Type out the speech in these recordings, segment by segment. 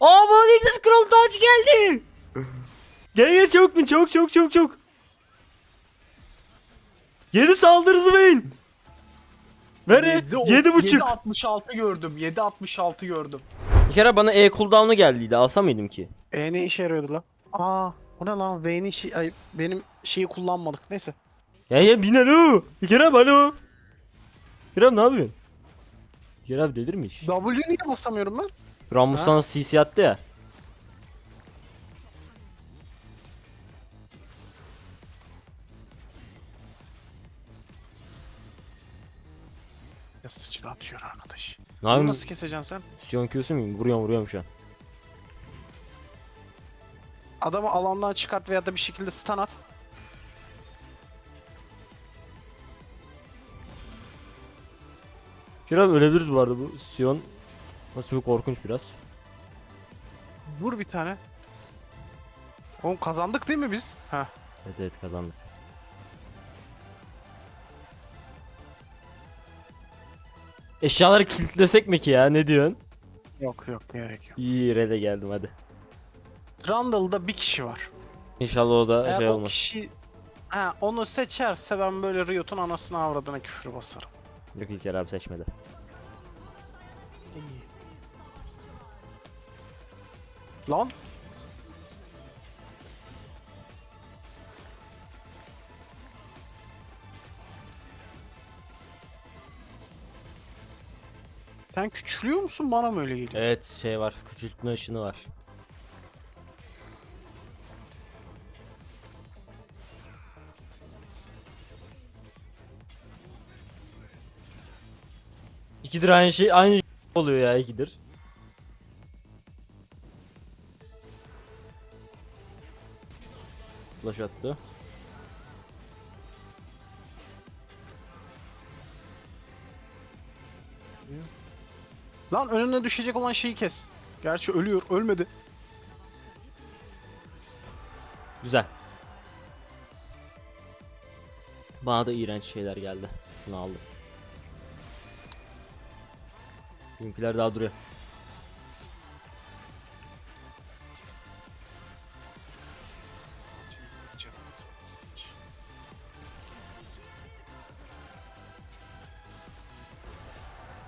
Aa bana Ignis Scroll Touch geldi. gel gel çabuk bin çabuk çabuk çabuk çabuk. 7 saldırı Swain. Ver e, yedi buçuk. 7.66 gördüm. 7.66 gördüm. Bir kere bana E cooldown'u geldiydi alsa mıydım ki? E ne işe yarıyordu lan? Aa bu ne lan? Vayne'in şey, ay, benim şeyi kullanmadık. Neyse. Ya ya bin alo. Bir kere alo. Kerem ne yapıyorsun? Kerem delirmiş. W niye basamıyorum ben? Ramus sana CC attı ya. Ya sıçra atıyor arkadaş. Ne Bunu yapayım? nasıl keseceksin sen? Sion Q'su muyum? Vuruyorum vuruyorum şu an. Adamı alandan çıkart veya da bir şekilde stun at. Kerem ölebiliriz bu arada bu Sion. Nasıl bir korkunç biraz. Vur bir tane. Oğlum kazandık değil mi biz? Heh. Evet evet kazandık. Eşyaları kilitlesek mi ki ya ne diyorsun? Yok yok gerek yok. İyi red'e geldim hadi. Randall'da bir kişi var. İnşallah o da Eğer şey o olmaz. kişi ha, onu seçerse ben böyle Riot'un anasını avradına küfür basarım. Yok İlker abi seçmedi. Lan Sen küçülüyor musun bana mı öyle geliyor? Evet şey var küçültme ışını var. İkidir aynı şey aynı şey oluyor ya ikidir. Flash attı. Lan önüne düşecek olan şeyi kes. Gerçi ölüyor, ölmedi. Güzel. Bana da iğrenç şeyler geldi. Şunu aldım. Bizimkiler daha duruyor.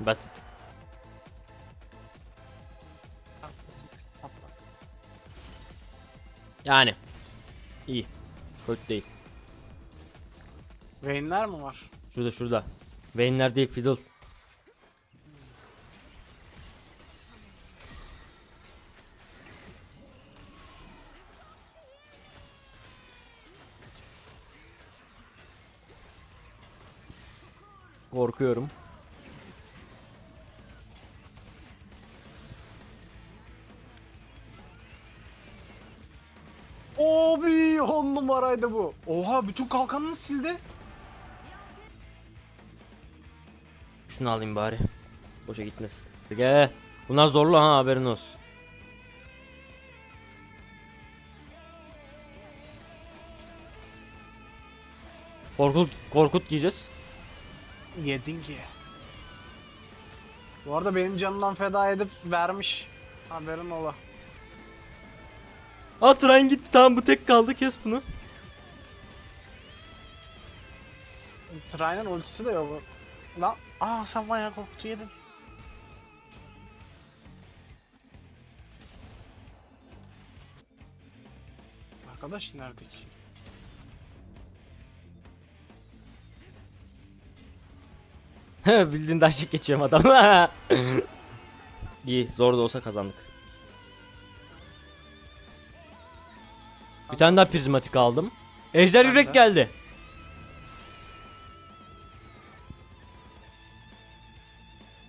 Basit. Yani. İyi. Kötü değil. Vayne'ler mi var? Şurada şurada. Vayne'ler değil Fiddle. Korkuyorum. Numaraydı bu. Oha bütün kalkanını sildi. Şunu alayım bari. Boşa gitmesin. Gel. Bunlar zorlu ha haberin olsun. Korkut, korkut diyeceğiz. Yedin ki. Bu arada benim canımdan feda edip vermiş. Haberin ola. Aa tren gitti tamam bu tek kaldı kes bunu. Tray'ın ultisi de yok. Lan aa sen bayağı korkutu yedin. Arkadaş nerede ki? Bildiğin daha çok geçiyorum adam. İyi zor da olsa kazandık. Bir tane daha prizmatik aldım. Ejder yürek geldi.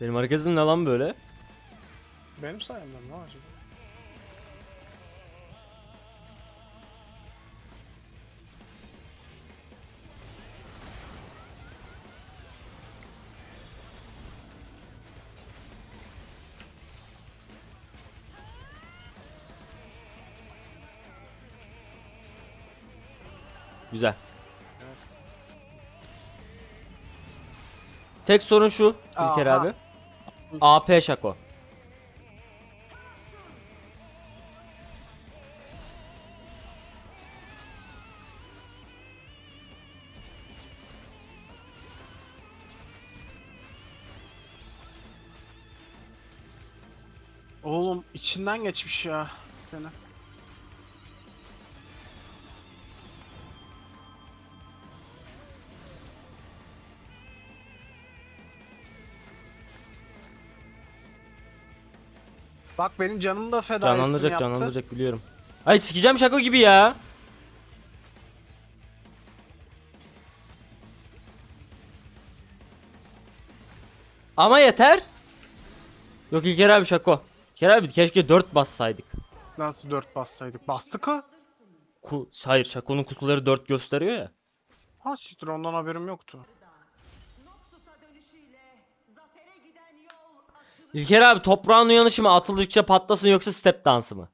Benim hareketim ne lan böyle? Benim sayemden ne acaba? Güzel. Tek sorun şu İlker Aha. abi. AP Şako. Oğlum içinden geçmiş ya seni. Bak benim canım da feda Canlandıracak yaptı. canlandıracak biliyorum. Ay sikeceğim şako gibi ya. Ama yeter. Yok İlker abi şako. İlker abi keşke 4 bassaydık. Nasıl 4 bassaydık? Bastık ha? Ku Hayır şakonun kutuları 4 gösteriyor ya. Ha siktir ondan haberim yoktu. İlker abi toprağın uyanışı mı atıldıkça patlasın yoksa step dansı mı?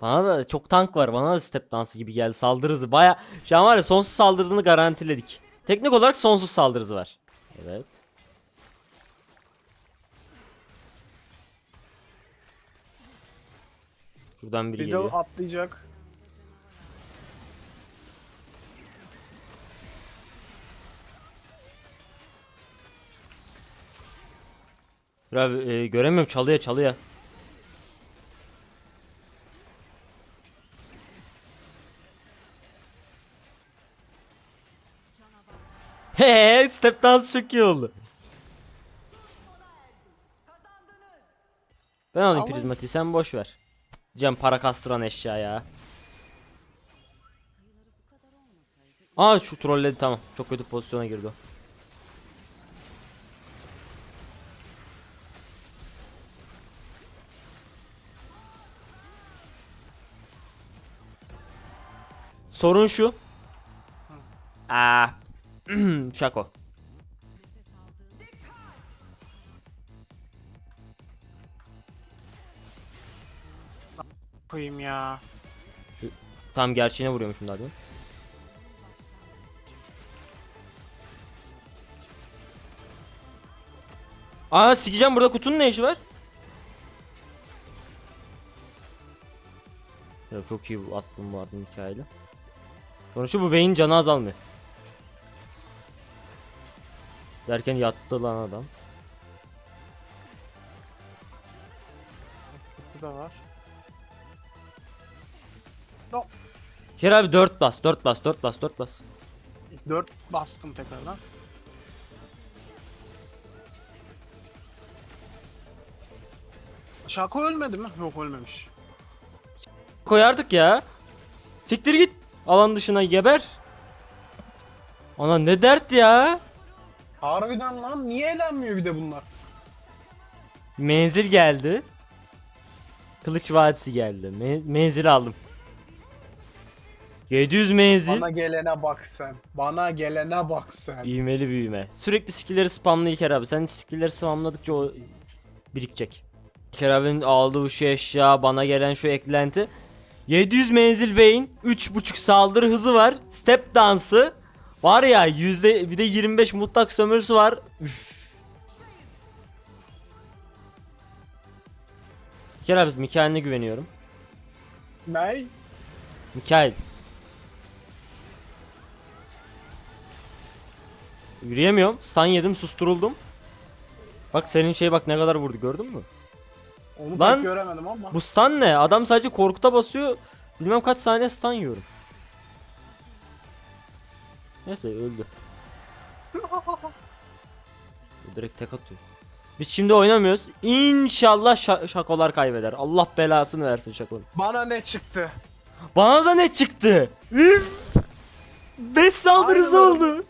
Bana da çok tank var bana da step dansı gibi geldi saldırı hızı baya şu an var ya sonsuz saldırı hızını garantiledik. Teknik olarak sonsuz saldırı hızı var. Evet. Şuradan biri Fiddle geliyor. atlayacak. Dur abi e, göremiyorum çalıya çalıya. He step dansı çok iyi oldu. Ben alayım Ama- prizmatiği sen boş ver. Cem para kastıran eşya ya. Aa şu trolledi tamam. Çok kötü pozisyona girdi o. Sorun şu. Aa. Şako. Koyayım ya. Tam gerçeğine vuruyormuşum daha demin. Aa sikeceğim burada kutunun ne işi var? Ya çok iyi attım bu adım hikayeli. Sonuçta bu Vayne canı azalmıyor. Derken yattı lan adam. Bu da var. Kere abi 4 bas 4 bas 4 bas 4 bas. 4 bastım tekrardan. Şako ölmedi mi? Yok ölmemiş. Koyardık ya. Siktir git. Alan dışına geber. Ana ne dert ya. Harbiden lan niye eğlenmiyor bir de bunlar? Menzil geldi. Kılıç vadisi geldi. Me- menzil aldım. 700 menzil. Bana gelene bak sen. Bana gelene bak sen. İvmeli büyüme. Sürekli skill'leri spamla İlker abi. Sen skill'leri spamladıkça o birikecek. İlker abinin aldığı şu eşya, bana gelen şu eklenti. 700 menzil Vayne, 3.5 saldırı hızı var. Step dansı. Var ya yüzde bir de 25 mutlak sömürüsü var. Üf. İlker abi Mikael'ine güveniyorum. Ney? Mikael. Yürüyemiyorum. Stun yedim, susturuldum. Bak senin şey bak ne kadar vurdu gördün mü? Onu Lan- pek göremedim ama. Bu stun ne? Adam sadece korkuta basıyor. Bilmem kaç saniye stun yiyorum. Neyse öldü. Direkt tek atıyor. Biz şimdi oynamıyoruz. İnşallah şa- şakolar kaybeder. Allah belasını versin şakonun. Bana ne çıktı? Bana da ne çıktı? Üf! 5 saldırısı Aynen. oldu.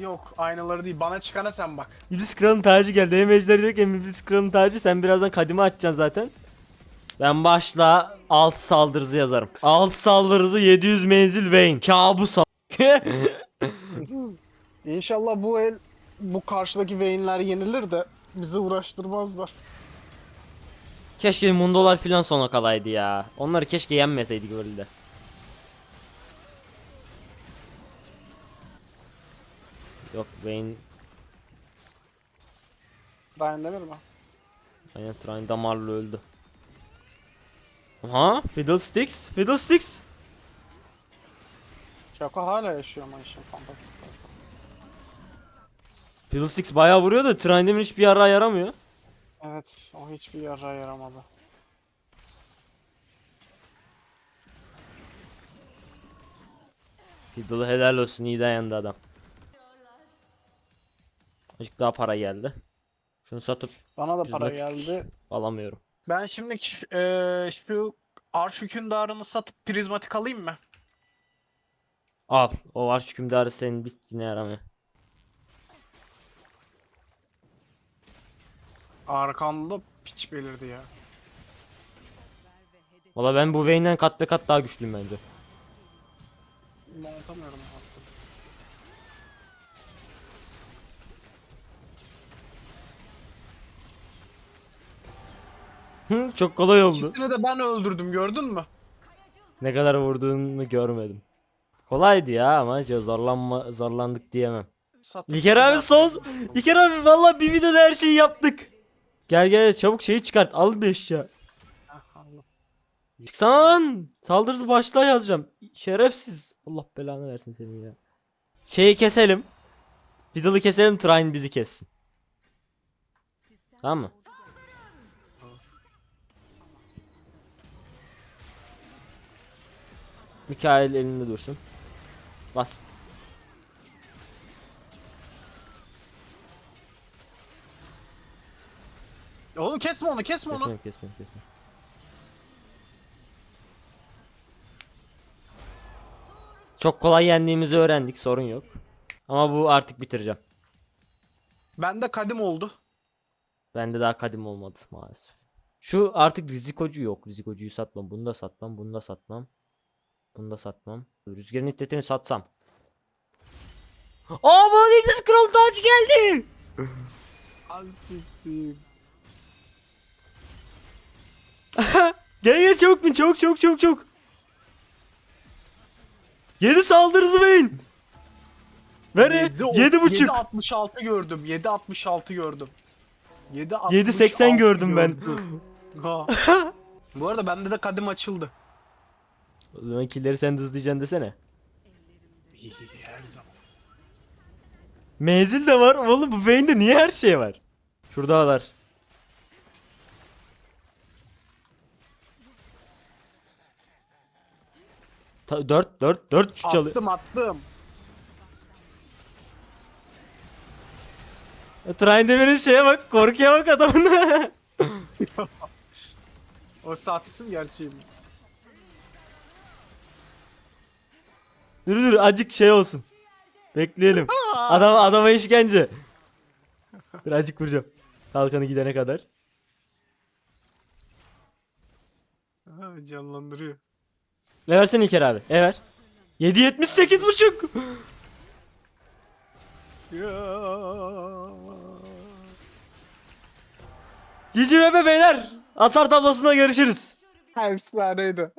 Yok aynaları değil. Bana çıkana sen bak. İblis Kral'ın tacı geldi. Hem ejder yok hem İblis Kral'ın tacı. Sen birazdan kadime açacaksın zaten. Ben başla 6 saldırızı yazarım. 6 saldırızı 700 menzil Vayne. Kabus a- İnşallah bu el bu karşıdaki Vayne'ler yenilir de bizi uğraştırmazlar. Keşke Mundolar filan sona kalaydı ya. Onları keşke yenmeseydik öyle de. Yok Vayne. Ben demir mi? Aynen Trine damarlı öldü. Aha Fiddlesticks Fiddlesticks. Şaka hala yaşıyor ama işin fantastik. Fiddlesticks bayağı vuruyor da Trine Demir hiçbir yara yaramıyor. Evet o hiçbir yara yaramadı. Fiddle'ı helal olsun iyi dayandı adam. Azıcık daha para geldi. Şunu satıp Bana da para geldi. alamıyorum. Ben şimdi eee şu arş hükümdarını satıp prizmatik alayım mı? Al. O arş hükümdarı senin bitkine yaramıyor. Arkamda piç belirdi ya. Valla ben bu Vayne'den kat be kat daha güçlüyüm bence. Ben atamıyorum artık. Hı, çok kolay oldu. İkisini de ben öldürdüm gördün mü? Ne kadar vurduğunu görmedim. Kolaydı ya ama zorlanma zorlandık diyemem. Satıp İlker abi son İlker abi valla bir videoda her şeyi yaptık. Gel gel çabuk şeyi çıkart al bir eşya. Çıksana lan. Saldırısı başla yazacağım. Şerefsiz. Allah belanı versin senin ya. Şeyi keselim. Fiddle'ı keselim Trine bizi kessin. Tamam mı? Mikael elinde dursun. Bas. Oğlum kesme onu kesme onu. Kesmeyeyim kesmeyeyim kesmeyeyim. Çok kolay yendiğimizi öğrendik sorun yok. Ama bu artık bitireceğim. Bende kadim oldu. Bende daha kadim olmadı maalesef. Şu artık rizikocu yok. Rizikocuyu satmam. Bunu da satmam. Bunu da satmam. Bunu da satmam. Rüzgarın iddetini satsam. Aa bana İngiliz Kral Taç geldi. Gel gel çabuk bin çabuk çabuk çabuk çabuk. Yedi saldırı Zıvayın. Ver yedi buçuk. 7.66 gördüm. 7.66 gördüm. 7 7.80 gördüm ben. Ha. Bu arada bende de kadim açıldı. O zaman killeri sen hızlayacaksın desene. Her zaman. Menzil de var. Oğlum bu Vayne'de niye her şey var? Şuradalar. Ta 4 4 4 şu çalı. Attım attım. Train Demir'in şeye bak, korkuya bak adamın. O saatisin gerçeği dur dur acık şey olsun. Bekleyelim. Adam adama işkence. Dur acık vuracağım. Kalkanı gidene kadar. Ha, canlandırıyor. Ne versen İlker abi? E ver. 7.78 buçuk. Cici beyler. Hasar tablosunda görüşürüz. Efsaneydi.